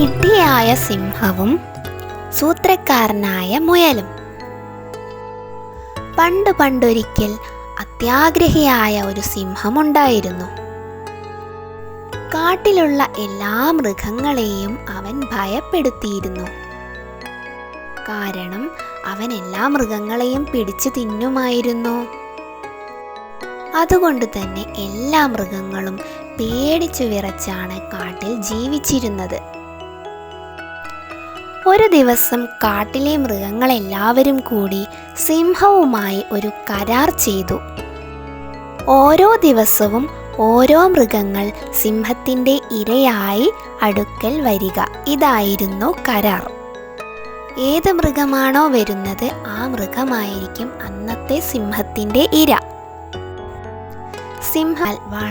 ബുദ്ധിമാനായ സിംഹവും സൂത്രക്കാരനായ മുയലും. പണ്ട് പണ്ടൊരിക്കൽ അത്യാഗ്രഹിയായ ഒരു സിംഹമുണ്ടായിരുന്നു. കാട്ടിലുള്ള എല്ലാ മൃഗങ്ങളെയും അവൻ ഭയപ്പെടുത്തിയിരുന്നു. കാരണം അവൻ എല്ലാ മൃഗങ്ങളെയും പിടിച്ചു തിന്നുമായിരുന്നു. അതുകൊണ്ട് തന്നെ എല്ലാ മൃഗങ്ങളും പേടിച്ചു വിറച്ചാണ് കാട്ടിൽ ജീവിച്ചിരുന്നത്. ഒരു ദിവസം കാട്ടിലെ മൃഗങ്ങളെല്ലാവരും കൂടി സിംഹവുമായി ഒരു കരാർ ചെയ്തു. ഓരോ ദിവസവും ഓരോ മൃഗങ്ങൾ സിംഹത്തിന്റെ ഇരയായി അടുക്കൽ വരിക. ഇതായിരുന്നു കരാർ. ഏത് മൃഗമാണോ വരുന്നത് ആ മൃഗമായിരിക്കും അന്നത്തെ സിംഹത്തിന്റെ ഇര. സിംഹ വളരെ